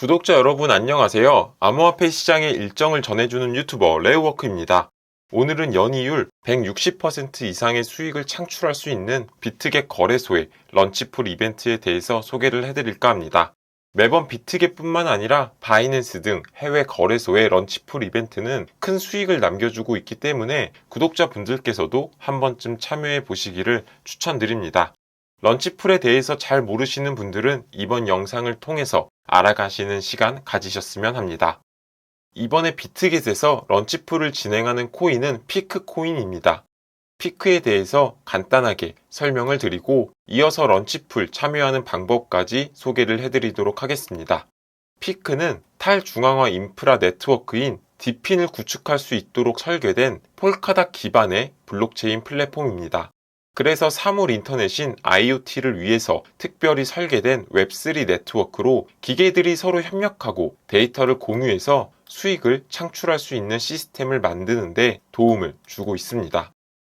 구독자 여러분 안녕하세요. 암호화폐 시장의 일정을 전해주는 유튜버 레오워크입니다. 오늘은 연이율 160% 이상의 수익을 창출할 수 있는 비트겟 거래소의 런치풀 이벤트에 대해서 소개를 해드릴까 합니다. 매번 비트겟뿐만 아니라 바이낸스 등 해외 거래소의 런치풀 이벤트는 큰 수익을 남겨주고 있기 때문에 구독자분들께서도 한 번쯤 참여해 보시기를 추천드립니다. 런치풀에 대해서 잘 모르시는 분들은 이번 영상을 통해서 알아가시는 시간 가지셨으면 합니다. 이번에 비트겟에서 런치풀을 진행하는 코인은 피크 코인입니다. 피크에 대해서 간단하게 설명을 드리고 이어서 런치풀 참여하는 방법까지 소개를 해드리도록 하겠습니다. 피크는 탈중앙화 인프라 네트워크인 디핀을 구축할 수 있도록 설계된 폴카닥 기반의 블록체인 플랫폼입니다. 그래서 사물 인터넷인 IoT를 위해서 특별히 설계된 웹3 네트워크로 기계들이 서로 협력하고 데이터를 공유해서 수익을 창출할 수 있는 시스템을 만드는데 도움을 주고 있습니다.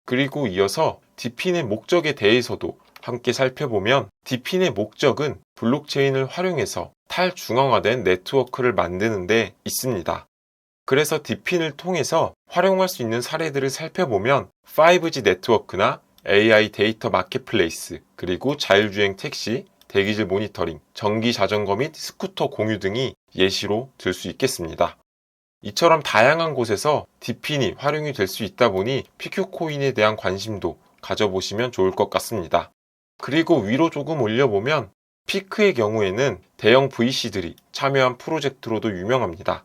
그리고 이어서 디핀의 목적에 대해서도 함께 살펴보면 디핀의 목적은 블록체인을 활용해서 탈중앙화된 네트워크를 만드는 데 있습니다. 그래서 디핀을 통해서 활용할 수 있는 사례들을 살펴보면 5G 네트워크나 AI 데이터 마켓플레이스, 그리고 자율주행 택시, 대기질 모니터링, 전기 자전거 및 스쿠터 공유 등이 예시로 들 수 있겠습니다. 이처럼 다양한 곳에서 디핀이 활용이 될 수 있다 보니 PQ코인에 대한 관심도 가져보시면 좋을 것 같습니다. 그리고 위로 조금 올려보면 피크의 경우에는 대형 VC들이 참여한 프로젝트로도 유명합니다.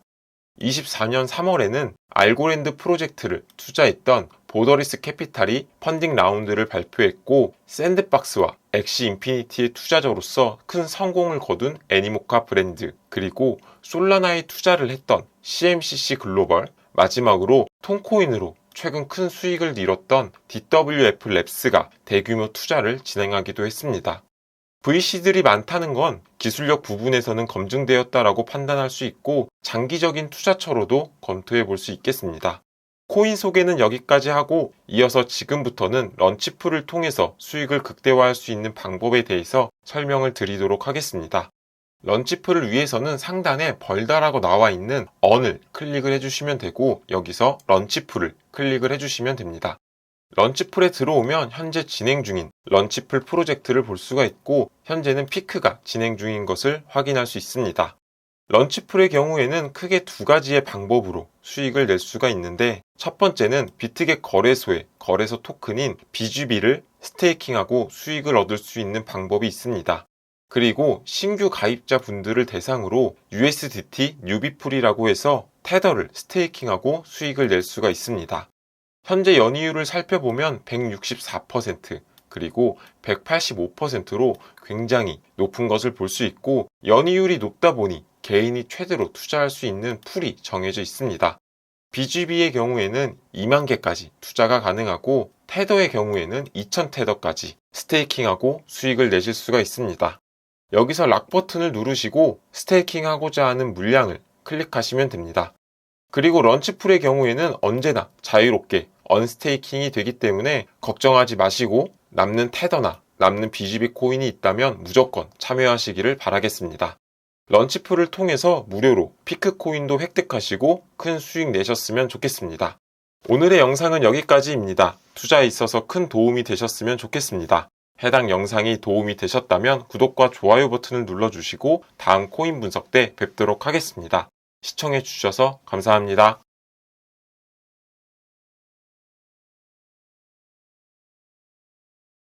24년 3월에는 알고랜드 프로젝트를 투자했던 보더리스 캐피탈이 펀딩 라운드를 발표했고 샌드박스와 엑시 인피니티의 투자자로서 큰 성공을 거둔 애니모카 브랜드 그리고 솔라나에 투자를 했던 CMCC 글로벌 마지막으로 톤코인으로 최근 큰 수익을 잃었던 DWF 랩스가 대규모 투자를 진행하기도 했습니다. VC들이 많다는 건 기술력 부분에서는 검증되었다라고 판단할 수 있고 장기적인 투자처로도 검토해 볼 수 있겠습니다. 코인 소개는 여기까지 하고 이어서 지금부터는 런치풀을 통해서 수익을 극대화할 수 있는 방법에 대해서 설명을 드리도록 하겠습니다. 런치풀을 위해서는 상단에 벌다라고 나와 있는 언을 클릭을 해주시면 되고 여기서 런치풀을 클릭을 해주시면 됩니다. 런치풀에 들어오면 현재 진행 중인 런치풀 프로젝트를 볼 수가 있고 현재는 피크가 진행 중인 것을 확인할 수 있습니다. 런치풀의 경우에는 크게 두 가지의 방법으로 수익을 낼 수가 있는데 첫 번째는 비트겟 거래소의 거래소 토큰인 BGB를 스테이킹하고 수익을 얻을 수 있는 방법이 있습니다. 그리고 신규 가입자 분들을 대상으로 USDT 뉴비풀이라고 해서 테더를 스테이킹하고 수익을 낼 수가 있습니다. 현재 연이율을 살펴보면 164% 그리고 185%로 굉장히 높은 것을 볼 수 있고 연이율이 높다 보니 개인이 최대로 투자할 수 있는 풀이 정해져 있습니다. BGB의 경우에는 2만 개까지 투자가 가능하고 테더의 경우에는 2,000 테더까지 스테이킹하고 수익을 내실 수가 있습니다. 여기서 락 버튼을 누르시고 스테이킹하고자 하는 물량을 클릭하시면 됩니다. 그리고 런치풀의 경우에는 언제나 자유롭게 언스테이킹이 되기 때문에 걱정하지 마시고 남는 테더나 남는 BGB 코인이 있다면 무조건 참여하시기를 바라겠습니다. 런치풀을 통해서 무료로 피크 코인도 획득하시고 큰 수익 내셨으면 좋겠습니다. 오늘의 영상은 여기까지입니다. 투자에 있어서 큰 도움이 되셨으면 좋겠습니다. 해당 영상이 도움이 되셨다면 구독과 좋아요 버튼을 눌러주시고 다음 코인 분석 때 뵙도록 하겠습니다. 시청해 주셔서 감사합니다.